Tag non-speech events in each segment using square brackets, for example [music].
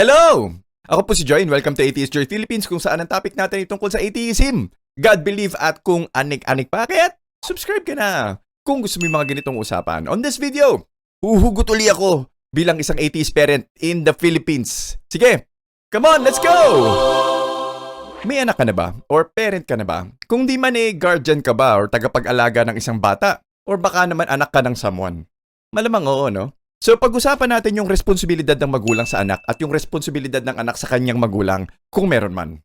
Hello! Ako po si Joy and welcome to Atheist Joy Philippines kung saan ang topic natin ay tungkol sa atheism, God belief at kung anik-anik pa. Kaya subscribe ka na kung gusto mo yung mga ganitong usapan. On this video, huhugot uli ako bilang isang atheist parent in the Philippines. Sige, come on, let's go! May anak ka na ba? Or parent ka na ba? Kung di man eh, guardian ka ba or tagapag-alaga ng isang bata? Or baka naman anak ka ng someone? Malamang oo, no? So pag-usapan natin yung responsibilidad ng magulang sa anak at yung responsibilidad ng anak sa kanyang magulang kung meron man.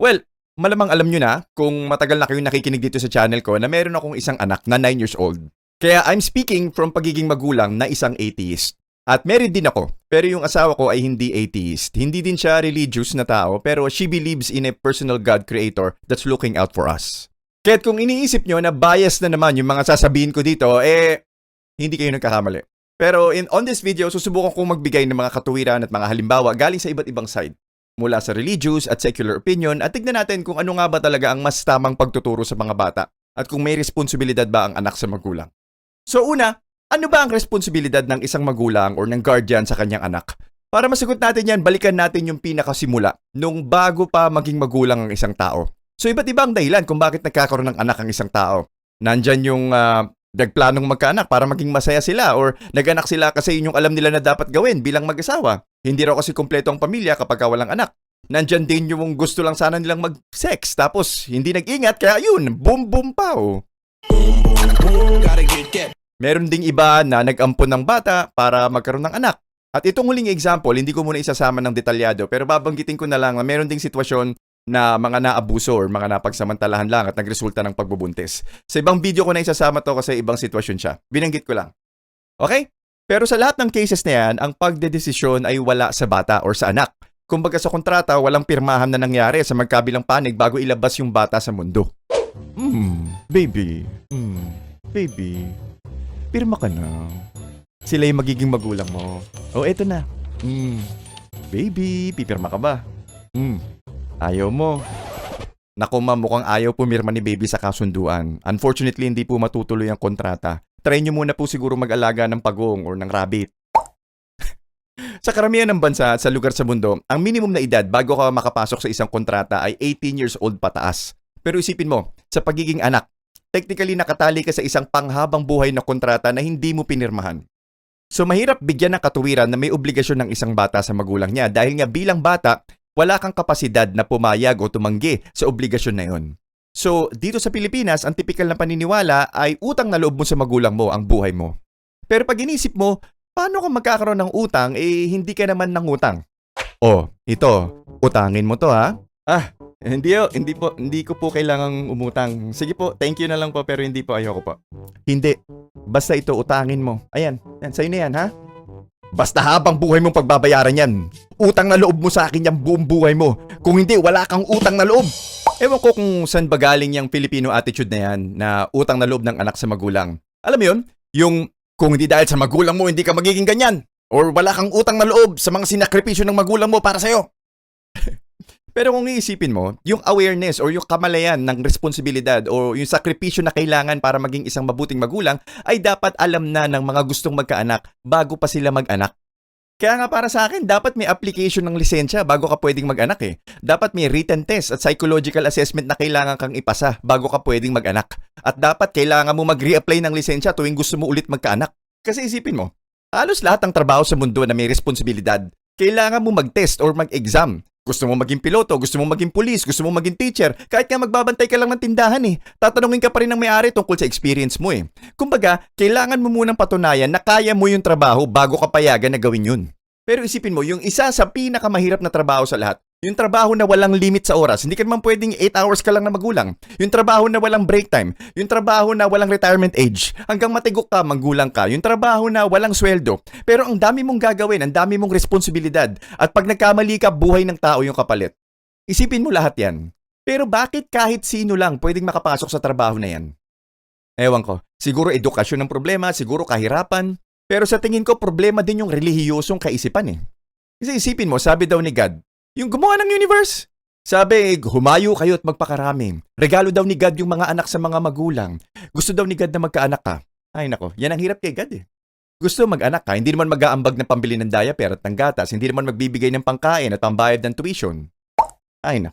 Well, malamang alam nyo na kung matagal na kayong nakikinig dito sa channel ko na meron akong isang anak na 9 years old. Kaya I'm speaking from pagiging magulang na isang atheist. At married din ako, pero yung asawa ko ay hindi atheist. Hindi din siya religious na tao, pero she believes in a personal God creator that's looking out for us. Kaya't kung iniisip nyo na bias na naman yung mga sasabihin ko dito, eh, hindi kayo nagkakamali. Pero in, on this video, susubukan kong magbigay ng mga katuwiran at mga halimbawa galing sa iba't ibang side. Mula sa religious at secular opinion at tignan natin kung ano nga ba talaga ang mas tamang pagtuturo sa mga bata at kung may responsibilidad ba ang anak sa magulang. So una, ano ba ang responsibilidad ng isang magulang or ng guardian sa kanyang anak? Para masagot natin yan, balikan natin yung pinakasimula nung bago pa maging magulang ang isang tao. So iba't ibang dahilan kung bakit nagkakaroon ng anak ang isang tao. Nandyan yung ah, nagplanong magkaanak para maging masaya sila or naganak sila kasi yun yung alam nila na dapat gawin bilang mag-asawa. Hindi raw kasi kumpleto ang pamilya kapag ka walang anak. Nandyan din yung gusto lang sana nilang mag-sex tapos hindi nag-ingat kaya yun, boom boom pa oh. Meron ding iba na nag-ampon ng bata para magkaroon ng anak. At itong huling example, hindi ko muna isasama ng detalyado pero babanggitin ko na lang na meron ding sitwasyon na mga naabuso or mga napagsamantalahan lang at nagresulta ng pagbubuntis. Sa ibang video ko na isasama to kasi ibang sitwasyon siya. Binanggit ko lang. Okay? Pero sa lahat ng cases na yan, ang pagdedesisyon ay wala sa bata or sa anak. Kumbaga sa kontrata, walang pirmahan na nangyari sa magkabilang panig bago ilabas yung bata sa mundo. Hmm, baby. Hmm, baby. Pirma ka na. Sila yung magiging magulang mo. Oh, eto na. Hmm, baby, pipirma ka ba? Hmm, ayaw mo. Naku ma'am, mukhang ayaw pumirma ni baby sa kasunduan. Unfortunately, hindi po matutuloy ang kontrata. Try nyo muna po siguro mag-alaga ng pagong or ng rabbit. [laughs] sa karamihan ng bansa at sa lugar sa mundo, ang minimum na edad bago ka makapasok sa isang kontrata ay 18 years old pataas. Pero isipin mo, sa pagiging anak, technically nakatali ka sa isang panghabang buhay na kontrata na hindi mo pinirmahan. So mahirap bigyan ng katuwiran na may obligasyon ng isang bata sa magulang niya dahil nga bilang bata, wala kang kapasidad na pumayag o tumanggi sa obligasyon na yon. So, dito sa Pilipinas, ang typical na paniniwala ay utang na loob mo sa magulang mo ang buhay mo. Pero pag inisip mo, paano ka magkakaroon ng utang eh hindi ka naman nangutang? Oh, ito, utangin mo to ha. Ah, hindi oh, hindi po, hindi ko po kailangang umutang. Sige po, thank you na lang po pero hindi po ayoko po. Hindi. Basta ito utangin mo. Ayan, yan sa'yo na yan ha. Basta habang buhay mong pagbabayaran yan. Utang na loob mo sa akin yung buong buhay mo. Kung hindi, wala kang utang na loob. Ewan ko kung saan ba galing yung Filipino attitude na yan na utang na loob ng anak sa magulang. Alam mo yun? Yung kung hindi dahil sa magulang mo, hindi ka magiging ganyan. Or wala kang utang na loob sa mga sinakripisyo ng magulang mo para sa'yo. Pero kung iisipin mo, yung awareness or yung kamalayan ng responsibilidad o yung sakripisyo na kailangan para maging isang mabuting magulang ay dapat alam na ng mga gustong magkaanak bago pa sila mag-anak. Kaya nga para sa akin, dapat may application ng lisensya bago ka pwedeng mag-anak eh. Dapat may written test at psychological assessment na kailangan kang ipasa bago ka pwedeng mag-anak. At dapat kailangan mo mag-reapply ng lisensya tuwing gusto mo ulit magkaanak. Kasi isipin mo, halos lahat ng trabaho sa mundo na may responsibilidad, kailangan mo mag-test or mag-exam. Gusto mo maging piloto, gusto mo maging pulis, gusto mo maging teacher, kahit nga magbabantay ka lang ng tindahan eh. Tatanungin ka pa rin ng may-ari tungkol sa experience mo eh. Kumbaga, kailangan mo munang patunayan na kaya mo yung trabaho bago ka payagan na gawin yun. Pero isipin mo, yung isa sa pinakamahirap na trabaho sa lahat, yung trabaho na walang limit sa oras, hindi ka naman pwedeng 8 hours ka lang na magulang. Yung trabaho na walang break time, yung trabaho na walang retirement age, hanggang matigok ka, magulang ka, yung trabaho na walang sweldo. Pero ang dami mong gagawin, ang dami mong responsibilidad, at pag nagkamali ka, buhay ng tao yung kapalit. Isipin mo lahat yan. Pero bakit kahit sino lang pwedeng makapasok sa trabaho na yan? Ewan ko. Siguro edukasyon ng problema, siguro kahirapan. Pero sa tingin ko, problema din yung relihiyosong kaisipan eh. Kasi isipin mo, sabi daw ni God, yung gumawa ng universe. Sabi, humayo kayo at magpakarami. Regalo daw ni God yung mga anak sa mga magulang. Gusto daw ni God na magkaanak ka. Ay nako, yan ang hirap kay God eh. Gusto mag-anak ka, hindi naman mag-aambag ng pambili ng diaper at ng gatas, hindi naman magbibigay ng pangkain at pambayad ng tuition. Ay na.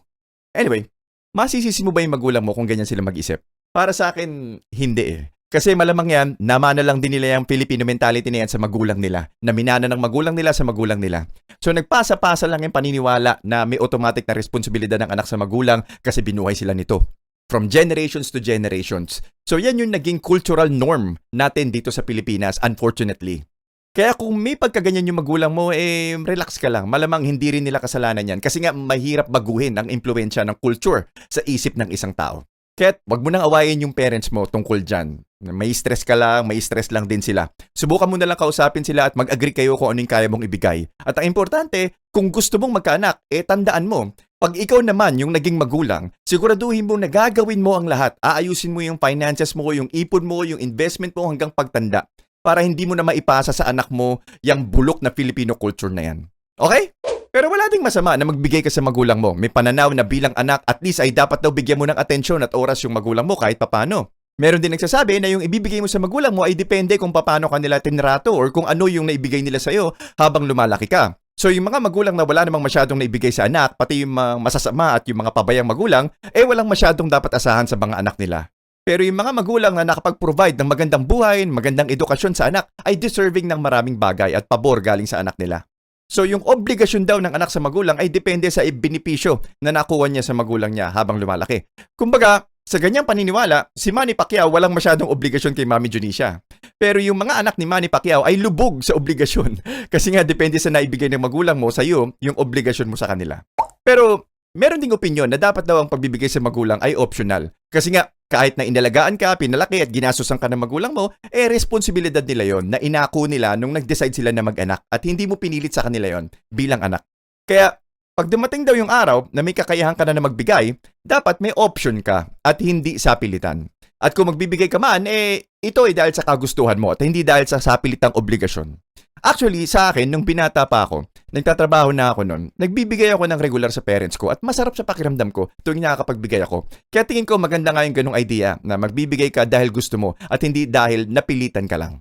Anyway, masisisi mo ba yung magulang mo kung ganyan sila mag-isip? Para sa akin, hindi eh. Kasi malamang yan, namana lang din nila yung Filipino mentality na yan sa magulang nila. Na minana ng magulang nila sa magulang nila. So nagpasa-pasa lang yung paniniwala na may automatic na responsibilidad ng anak sa magulang kasi binuhay sila nito. From generations to generations. So yan yung naging cultural norm natin dito sa Pilipinas, unfortunately. Kaya kung may pagkaganyan yung magulang mo, eh, relax ka lang. Malamang hindi rin nila kasalanan yan. Kasi nga, mahirap baguhin ang impluensya ng culture sa isip ng isang tao. Kaya wag mo nang awayin yung parents mo tungkol dyan. May stress ka lang, may stress lang din sila. Subukan mo na lang kausapin sila at mag-agree kayo kung ano yung kaya mong ibigay. At ang importante, kung gusto mong magkaanak, eh tandaan mo, pag ikaw naman yung naging magulang, siguraduhin mo na gagawin mo ang lahat. Aayusin mo yung finances mo, yung ipon mo, yung investment mo hanggang pagtanda para hindi mo na maipasa sa anak mo yung bulok na Filipino culture na yan. Okay? Pero wala ding masama na magbigay ka sa magulang mo. May pananaw na bilang anak, at least ay dapat daw bigyan mo ng atensyon at oras yung magulang mo kahit papano. Meron din nagsasabi na yung ibibigay mo sa magulang mo ay depende kung paano kanila tinrato or kung ano yung naibigay nila sa'yo habang lumalaki ka. So yung mga magulang na wala namang masyadong naibigay sa anak, pati yung mga masasama at yung mga pabayang magulang, eh walang masyadong dapat asahan sa mga anak nila. Pero yung mga magulang na nakapag-provide ng magandang buhay, magandang edukasyon sa anak, ay deserving ng maraming bagay at pabor galing sa anak nila. So yung obligasyon daw ng anak sa magulang ay depende sa benepisyo na nakuha niya sa magulang niya habang lumalaki. Kumbaga, sa ganyang paniniwala, si Manny Pacquiao walang masyadong obligasyon kay Mami Junisha. Pero yung mga anak ni Manny Pacquiao ay lubog sa obligasyon. [laughs] Kasi nga depende sa naibigay ng magulang mo sa iyo, yung obligasyon mo sa kanila. Pero meron ding opinion na dapat daw ang pagbibigay sa magulang ay optional. Kasi nga, kahit na inalagaan ka, pinalaki at ginastosan ka ng magulang mo, eh responsibilidad nila yon na inako nila nung nag-decide sila na mag-anak at hindi mo pinilit sa kanila yon bilang anak. Kaya, pag dumating daw yung araw na may kakayahan ka na na magbigay, dapat may option ka at hindi sa pilitan. At kung magbibigay ka man, eh, ito ay dahil sa kagustuhan mo at hindi dahil sa sapilitang obligasyon. Actually, sa akin, nung binata pa ako, nagtatrabaho na ako noon, nagbibigay ako ng regular sa parents ko at masarap sa pakiramdam ko tuwing nakakapagbigay ako. Kaya tingin ko maganda nga yung ganong idea na magbibigay ka dahil gusto mo at hindi dahil napilitan ka lang.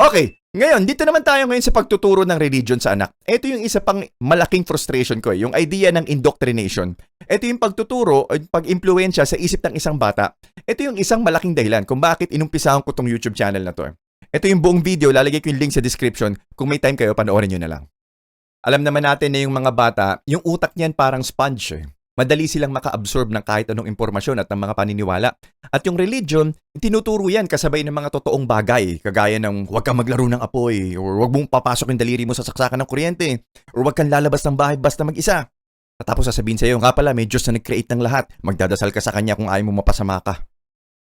Okay, ngayon, dito naman tayo ngayon sa pagtuturo ng religion sa anak. Ito yung isa pang malaking frustration ko, eh, yung idea ng indoctrination. Ito yung pagtuturo o pag-impluensya sa isip ng isang bata. Ito yung isang malaking dahilan kung bakit inumpisahan ko tong YouTube channel na to. Ito yung buong video, lalagay ko yung link sa description. Kung may time kayo, panoorin nyo na lang. Alam naman natin na yung mga bata, yung utak niyan parang sponge eh. Madali silang maka-absorb ng kahit anong impormasyon at ng mga paniniwala. At yung religion, tinuturo yan kasabay ng mga totoong bagay, kagaya ng huwag kang maglaro ng apoy, or huwag mong papasok yung daliri mo sa saksakan ng kuryente, or huwag kang lalabas ng bahay basta mag-isa. At tapos sasabihin sa'yo, nga pala, may Diyos na nag-create ng lahat. Magdadasal ka sa Kanya kung ayaw mo mapasama ka.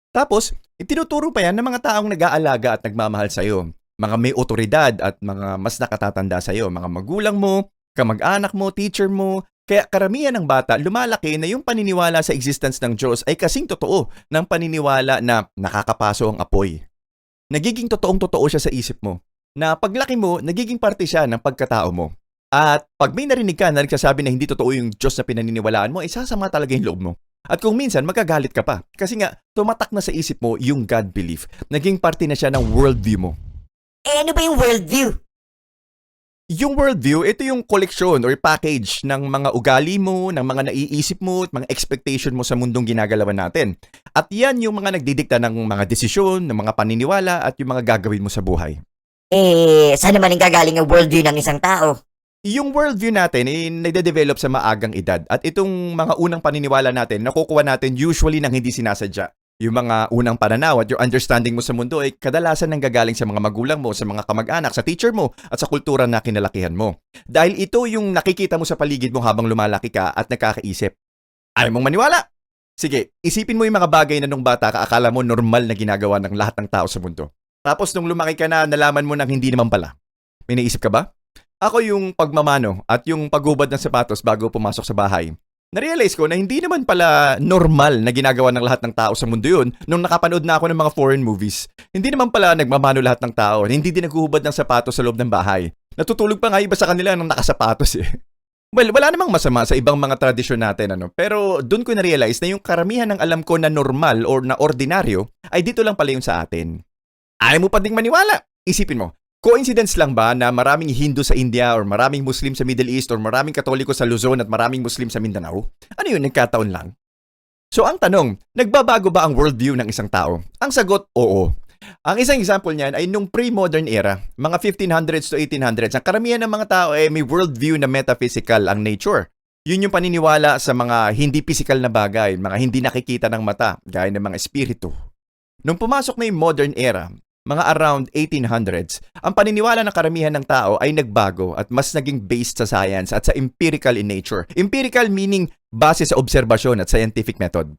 Tapos, itinuturo pa yan ng mga taong nag-aalaga at nagmamahal sa'yo. Mga may otoridad at mga mas nakatatanda sa'yo. Mga magulang mo, kamag-anak mo, teacher mo. Kaya karamihan ng bata lumalaki na yung paniniwala sa existence ng Diyos ay kasing totoo ng paniniwala na nakakapaso ang apoy. Nagiging totoong totoo siya sa isip mo. Na paglaki mo, nagiging parte siya ng pagkatao mo. At pag may narinig ka na nagsasabi na hindi totoo yung Diyos na pinaniniwalaan mo, ay sasama talaga yung loob mo. At kung minsan, magagalit ka pa. Kasi nga, tumatak na sa isip mo yung God belief. Naging parte na siya ng worldview mo. Eh, ano ba yung worldview? Yung worldview, ito yung koleksyon or package ng mga ugali mo, ng mga naiisip mo, at mga expectation mo sa mundong ginagalawan natin. At yan yung mga nagdidikta ng mga desisyon, ng mga paniniwala, at yung mga gagawin mo sa buhay. Eh, saan naman ang gagaling ang worldview ng isang tao? Yung worldview natin ay nagde-develop sa maagang edad at itong mga unang paniniwala natin nakukuha natin usually nang hindi sinasadya. Yung mga unang pananaw at your understanding mo sa mundo ay kadalasan nang gagaling sa mga magulang mo, sa mga kamag-anak, sa teacher mo at sa kultura na kinalakihan mo. Dahil ito yung nakikita mo sa paligid mo habang lumalaki ka at nakakaisip. Ayaw mong maniwala? Sige, isipin mo yung mga bagay na nung bata ka akala mo normal na ginagawa ng lahat ng tao sa mundo. Tapos nung lumaki ka na, nalaman mo nang hindi naman pala. May naisip ka ba? Ako yung pagmamano at yung paghubad ng sapatos bago pumasok sa bahay. Narealize ko na hindi naman pala normal na ginagawa ng lahat ng tao sa mundo yun nung nakapanood na ako ng mga foreign movies. Hindi naman pala nagmamano lahat ng tao, hindi din naghuhubad ng sapatos sa loob ng bahay. Natutulog pa nga iba sa kanila nung nakasapatos eh. [laughs] Well, wala namang masama sa ibang mga tradisyon natin, ano. Pero doon ko na-realize na yung karamihan ng alam ko na normal or na ordinaryo ay dito lang pala yung sa atin. Ayaw mo pa ding maniwala. Isipin mo, Coincidence lang ba na maraming Hindu sa India or maraming Muslim sa Middle East or maraming Katoliko sa Luzon at maraming Muslim sa Mindanao? Ano yun, nagkataon lang? So ang tanong, nagbabago ba ang worldview ng isang tao? Ang sagot, oo. Ang isang example niyan ay nung pre-modern era, mga 1500s to 1800s, ang karamihan ng mga tao ay may worldview na metaphysical ang nature. Yun yung paniniwala sa mga hindi physical na bagay, mga hindi nakikita ng mata, gaya ng mga espiritu. Nung pumasok na yung modern era, mga around 1800s, ang paniniwala ng karamihan ng tao ay nagbago at mas naging based sa science at sa empirical in nature. Empirical meaning base sa obserbasyon at scientific method.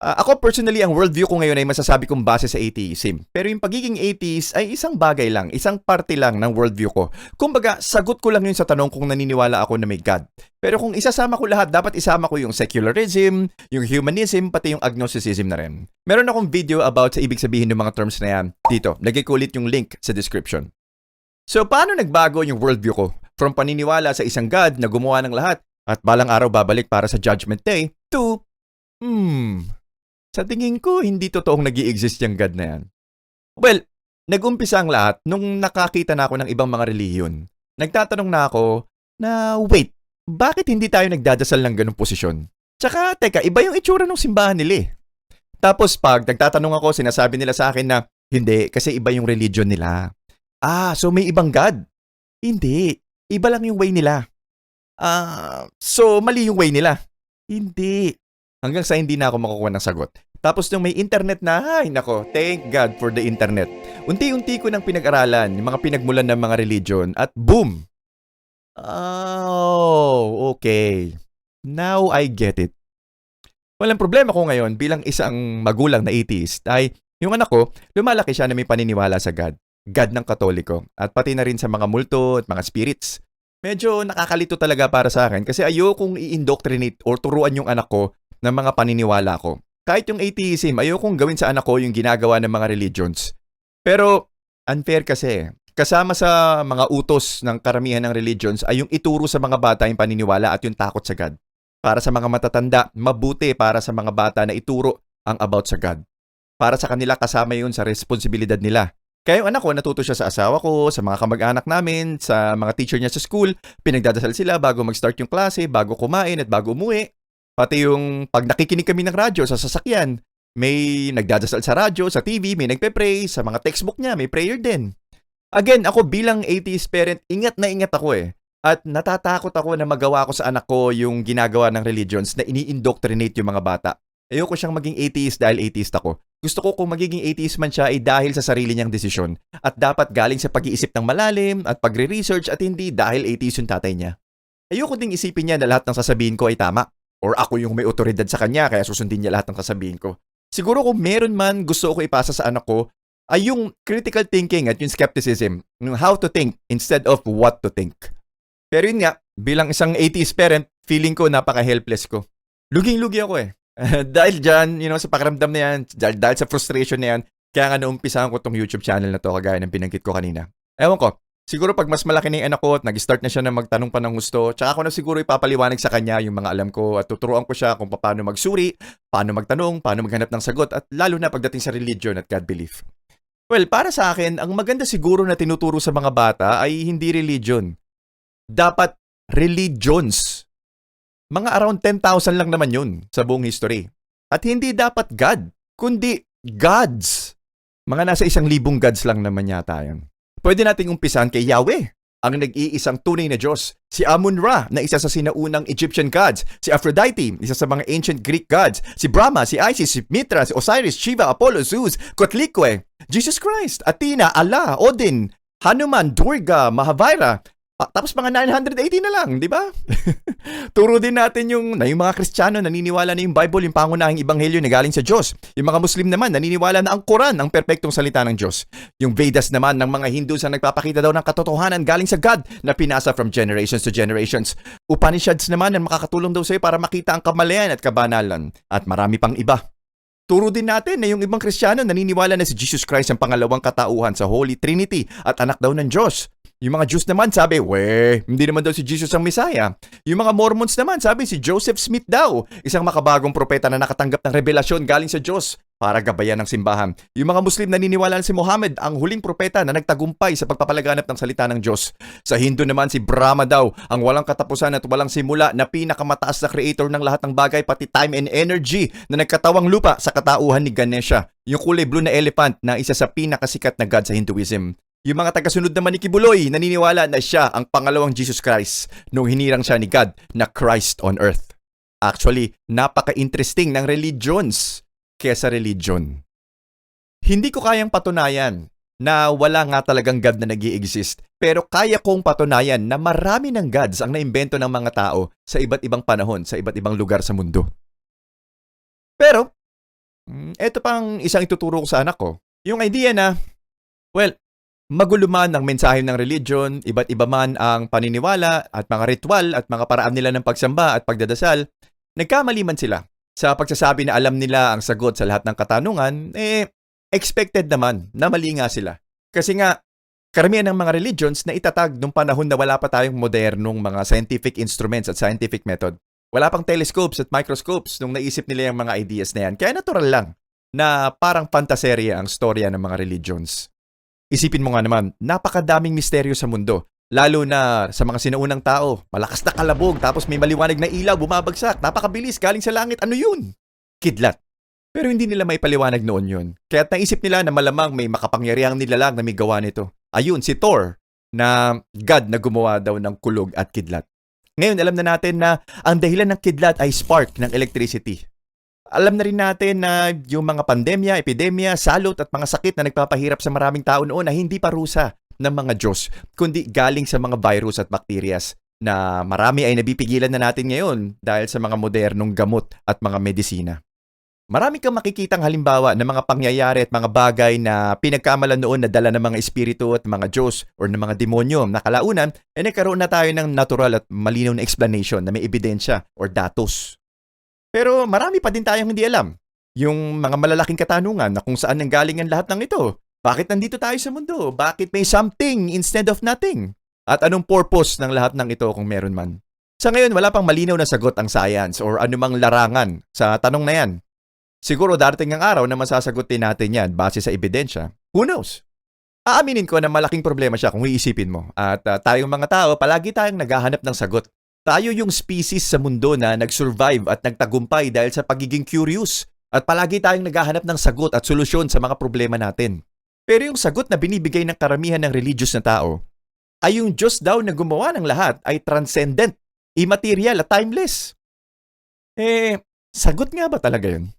Ah, ako personally, ang worldview ko ngayon ay masasabi kong base sa atheism. Pero yung pagiging atheist ay isang bagay lang, isang parte lang ng worldview ko. Kumbaga, sagot ko lang yun sa tanong kung naniniwala ako na may God. Pero kung isasama ko lahat, dapat isama ko yung secularism, yung humanism, pati yung agnosticism na rin. Meron akong video about sa ibig sabihin ng mga terms na yan. Dito, lagay ko yung link sa description. So, paano nagbago yung worldview ko? From paniniwala sa isang God na gumawa ng lahat at balang araw babalik para sa Judgment Day to, hmm, sa tingin ko, hindi totoong nag exist yung God na yan. Well, nag-umpisa ang lahat nung nakakita na ako ng ibang mga reliyon. Nagtatanong na ako na, wait, bakit hindi tayo nagdadasal ng ganong posisyon? Tsaka, teka, iba yung itsura ng simbahan nila eh. Tapos pag nagtatanong ako, sinasabi nila sa akin na, hindi, kasi iba yung religion nila. Ah, so may ibang God? Hindi, iba lang yung way nila. Ah, so mali yung way nila? Hindi. Hanggang sa hindi na ako makukuha ng sagot. Tapos nung may internet na, ay nako, thank God for the internet. Unti-unti ko nang pinag-aralan yung mga pinagmulan ng mga religion at boom! Oh, okay. Now I get it. Walang problema ko ngayon bilang isang magulang na atheist ay yung anak ko, lumalaki siya na may paniniwala sa God. God ng katoliko. At pati na rin sa mga multo at mga spirits. Medyo nakakalito talaga para sa akin kasi ayokong i-indoctrinate or turuan yung anak ko ng mga paniniwala ko. Kahit yung atheism, ayokong gawin sa anak ko yung ginagawa ng mga religions. Pero unfair kasi. Kasama sa mga utos ng karamihan ng religions ay yung ituro sa mga bata yung paniniwala at yung takot sa God. Para sa mga matatanda, mabuti para sa mga bata na ituro ang about sa God. Para sa kanila kasama yun sa responsibilidad nila. Kaya yung anak ko, natuto siya sa asawa ko, sa mga kamag-anak namin, sa mga teacher niya sa school. Pinagdadasal sila bago mag-start yung klase, bago kumain at bago umuwi. Pati yung pag nakikinig kami ng radyo sa sasakyan, may nagdadasal sa radyo, sa TV, may nagpe-pray, sa mga textbook niya, may prayer din. Again, ako bilang atheist parent, ingat na ingat ako eh. At natatakot ako na magawa ko sa anak ko yung ginagawa ng religions na ini-indoctrinate yung mga bata. Ayoko siyang maging atheist dahil atheist ako. Gusto ko kung magiging atheist man siya ay dahil sa sarili niyang desisyon at dapat galing sa pag-iisip ng malalim at pagre-research at hindi dahil atheist yung tatay niya. Ayoko ding isipin niya na lahat ng sasabihin ko ay tama or ako yung may otoridad sa kanya kaya susundin niya lahat ng sasabihin ko. Siguro kung meron man gusto ko ipasa sa anak ko ay yung critical thinking at yung skepticism, yung how to think instead of what to think. Pero yun nga, bilang isang atheist parent, feeling ko napaka-helpless ko. Luging-lugi ako eh. [laughs] dahil dyan, you know, sa pakiramdam na yan, dahil, dahil sa frustration na yan, kaya nga naumpisahan ko tong YouTube channel na to, kagaya ng binanggit ko kanina. Ewan ko, siguro pag mas malaki na yung anak ko at nag-start na siya na magtanong pa ng gusto, tsaka ako na siguro ipapaliwanag sa kanya yung mga alam ko at tuturuan ko siya kung paano magsuri, paano magtanong, paano maghanap ng sagot, at lalo na pagdating sa religion at God belief. Well, para sa akin, ang maganda siguro na tinuturo sa mga bata ay hindi religion. Dapat religions. Mga around 10,000 lang naman yun sa buong history. At hindi dapat God, kundi gods. Mga nasa isang libong gods lang naman yata yun. Pwede nating umpisan kay Yahweh, ang nag-iisang tunay na Diyos. Si Amun-Ra, na isa sa sinaunang Egyptian gods. Si Aphrodite, isa sa mga ancient Greek gods. Si Brahma, si Isis, si Mitra, si Osiris, Shiva, Apollo, Zeus, Kotlikwe, Jesus Christ, Athena, Allah, Odin, Hanuman, Durga, Mahavira. Ah, tapos mga 980 na lang, di ba? [laughs] Turo din natin yung, na yung mga Kristiyano naniniwala na yung Bible, yung pangunahing ebanghelyo na galing sa Diyos. Yung mga Muslim naman naniniwala na ang Quran ang perpektong salita ng Diyos. Yung Vedas naman ng mga Hindus ang nagpapakita daw ng katotohanan galing sa God na pinasa from generations to generations. Upanishads naman ang makakatulong daw sa'yo para makita ang kamalayan at kabanalan. At marami pang iba. Turo din natin na yung ibang Kristiyano naniniwala na si Jesus Christ ang pangalawang katauhan sa Holy Trinity at anak daw ng Diyos. Yung mga Jews naman sabi, we, hindi naman daw si Jesus ang Messiah. Yung mga Mormons naman sabi si Joseph Smith daw, isang makabagong propeta na nakatanggap ng revelasyon galing sa Diyos. para gabayan ng simbahan. Yung mga Muslim naniniwala na si Muhammad ang huling propeta na nagtagumpay sa pagpapalaganap ng salita ng Diyos. Sa Hindu naman si Brahma daw ang walang katapusan at walang simula na pinakamataas na creator ng lahat ng bagay pati time and energy na nagkatawang lupa sa katauhan ni Ganesha. Yung kulay blue na elephant na isa sa pinakasikat na god sa Hinduism. Yung mga tagasunod naman ni Kibuloy naniniwala na siya ang pangalawang Jesus Christ nung hinirang siya ni God na Christ on earth. Actually, napaka-interesting ng religions kesa religion. Hindi ko kayang patunayan na wala nga talagang God na nag exist pero kaya kong patunayan na marami ng gods ang naimbento ng mga tao sa iba't ibang panahon, sa iba't ibang lugar sa mundo. Pero, mm, eto pang isang ituturo ko sa anak ko. Yung idea na, well, magulo man ang mensahe ng religion, iba't iba man ang paniniwala at mga ritual at mga paraan nila ng pagsamba at pagdadasal, nagkamali man sila sa pagsasabi na alam nila ang sagot sa lahat ng katanungan, eh, expected naman na mali nga sila. Kasi nga, karamihan ng mga religions na itatag nung panahon na wala pa tayong modernong mga scientific instruments at scientific method. Wala pang telescopes at microscopes nung naisip nila yung mga ideas na yan. Kaya natural lang na parang fantaserya ang storya ng mga religions. Isipin mo nga naman, napakadaming misteryo sa mundo. Lalo na sa mga sinaunang tao. Malakas na kalabog, tapos may maliwanag na ilaw, bumabagsak. Napakabilis, galing sa langit. Ano yun? Kidlat. Pero hindi nila may paliwanag noon yun. Kaya naisip nila na malamang may makapangyarihang nilalang na may gawa nito. Ayun, si Thor, na God na gumawa daw ng kulog at kidlat. Ngayon, alam na natin na ang dahilan ng kidlat ay spark ng electricity. Alam na rin natin na yung mga pandemya, epidemya, salot at mga sakit na nagpapahirap sa maraming tao noon na hindi parusa ng mga Diyos, kundi galing sa mga virus at bakteryas na marami ay nabipigilan na natin ngayon dahil sa mga modernong gamot at mga medisina. Marami kang makikitang halimbawa ng mga pangyayari at mga bagay na pinagkamalan noon na dala ng mga espiritu at mga Diyos or ng mga demonyo na kalaunan, eh nagkaroon na tayo ng natural at malinaw na explanation na may ebidensya or datos. Pero marami pa din tayong hindi alam. Yung mga malalaking katanungan na kung saan nanggaling ang lahat ng ito. Bakit nandito tayo sa mundo? Bakit may something instead of nothing? At anong purpose ng lahat ng ito kung meron man? Sa ngayon, wala pang malinaw na sagot ang science or anumang larangan sa tanong na yan. Siguro darating ang araw na masasagutin natin yan base sa ebidensya. Who knows? Aaminin ko na malaking problema siya kung iisipin mo. At uh, tayong mga tao, palagi tayong naghahanap ng sagot. Tayo yung species sa mundo na nag-survive at nagtagumpay dahil sa pagiging curious. At palagi tayong naghahanap ng sagot at solusyon sa mga problema natin. Pero yung sagot na binibigay ng karamihan ng religious na tao ay yung Diyos daw na gumawa ng lahat ay transcendent, immaterial at timeless. Eh, sagot nga ba talaga yun?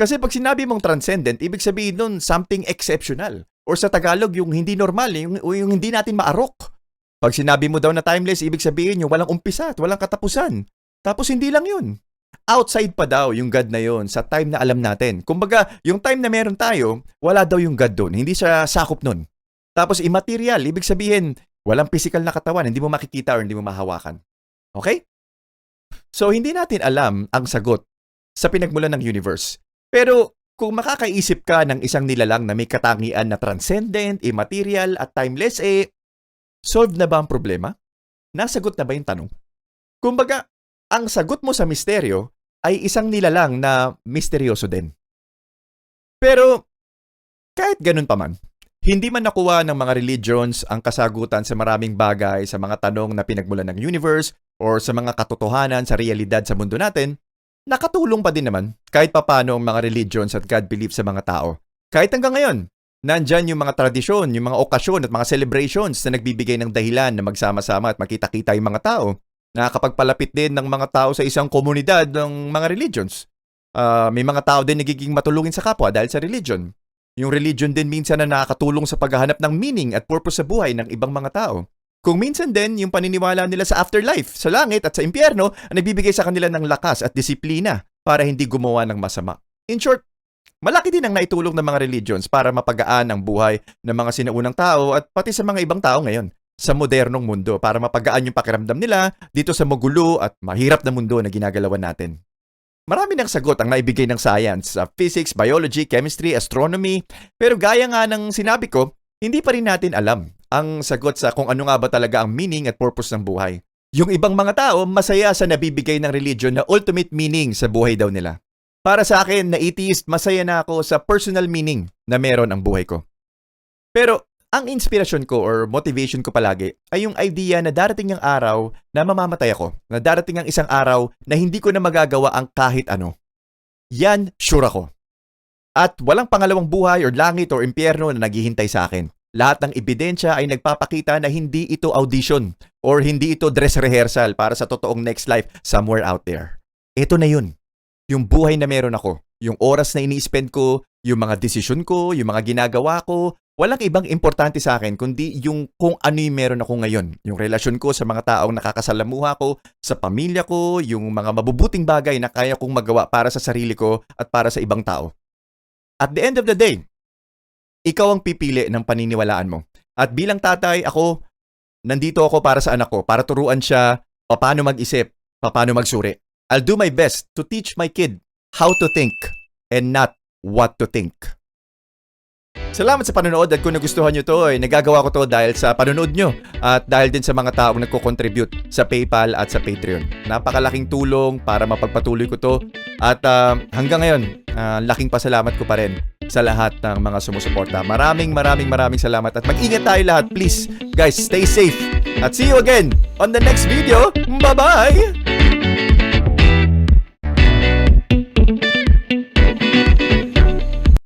Kasi pag sinabi mong transcendent, ibig sabihin nun something exceptional. Or sa Tagalog, yung hindi normal, yung, yung hindi natin maarok. Pag sinabi mo daw na timeless, ibig sabihin yung walang umpisa at walang katapusan. Tapos hindi lang yun. Outside pa daw yung God na yon sa time na alam natin. Kumbaga, yung time na meron tayo, wala daw yung God doon. Hindi siya sakop nun. Tapos immaterial, ibig sabihin, walang physical na katawan, hindi mo makikita or hindi mo mahawakan. Okay? So, hindi natin alam ang sagot sa pinagmulan ng universe. Pero kung makakaisip ka ng isang nilalang na may katangian na transcendent, immaterial at timeless, eh, solved na ba ang problema? Nasagot na ba yung tanong? Kumbaga, ang sagot mo sa misteryo ay isang nilalang na misteryoso din. Pero, kahit ganun pa man, hindi man nakuha ng mga religions ang kasagutan sa maraming bagay sa mga tanong na pinagmulan ng universe or sa mga katotohanan sa realidad sa mundo natin, nakatulong pa din naman kahit papano ang mga religions at God belief sa mga tao. Kahit hanggang ngayon, nandyan yung mga tradisyon, yung mga okasyon at mga celebrations na nagbibigay ng dahilan na magsama-sama at makita-kita yung mga tao. Nakakapagpalapit din ng mga tao sa isang komunidad ng mga religions. Ah, may mga tao din nagiging matulungin sa kapwa dahil sa religion. Yung religion din minsan na nakakatulong sa paghahanap ng meaning at purpose sa buhay ng ibang mga tao. Kung minsan din, yung paniniwala nila sa afterlife, sa langit at sa impyerno, ang nagbibigay sa kanila ng lakas at disiplina para hindi gumawa ng masama. In short, malaki din ang naitulong ng mga religions para mapagaan ang buhay ng mga sinaunang tao at pati sa mga ibang tao ngayon sa modernong mundo para mapagaan yung pakiramdam nila dito sa magulo at mahirap na mundo na ginagalawan natin. Marami ng sagot ang naibigay ng science sa physics, biology, chemistry, astronomy, pero gaya nga ng sinabi ko, hindi pa rin natin alam ang sagot sa kung ano nga ba talaga ang meaning at purpose ng buhay. Yung ibang mga tao masaya sa nabibigay ng religion na ultimate meaning sa buhay daw nila. Para sa akin, na atheist, masaya na ako sa personal meaning na meron ang buhay ko. Pero, ang inspirasyon ko or motivation ko palagi ay yung idea na darating ang araw na mamamatay ako. Na darating ang isang araw na hindi ko na magagawa ang kahit ano. Yan, sure ako. At walang pangalawang buhay or langit or impyerno na naghihintay sa akin. Lahat ng ebidensya ay nagpapakita na hindi ito audition or hindi ito dress rehearsal para sa totoong next life somewhere out there. Ito na yun. Yung buhay na meron ako. Yung oras na ini-spend ko, yung mga desisyon ko, yung mga ginagawa ko, walang ibang importante sa akin kundi yung kung ano yung meron ako ngayon. Yung relasyon ko sa mga taong nakakasalamuha ko, sa pamilya ko, yung mga mabubuting bagay na kaya kong magawa para sa sarili ko at para sa ibang tao. At the end of the day, ikaw ang pipili ng paniniwalaan mo. At bilang tatay, ako, nandito ako para sa anak ko, para turuan siya paano mag-isip, paano magsuri. I'll do my best to teach my kid how to think and not what to think. Salamat sa panonood at kung nagustuhan nyo to, ay nagagawa ko to dahil sa panonood nyo at dahil din sa mga taong nagko-contribute sa PayPal at sa Patreon. Napakalaking tulong para mapagpatuloy ko to at ah, hanggang ngayon, ah, laking pasalamat ko pa rin sa lahat ng mga sumusuporta. Maraming maraming maraming salamat at mag-ingat tayo lahat. Please, guys, stay safe. At see you again on the next video. Bye-bye!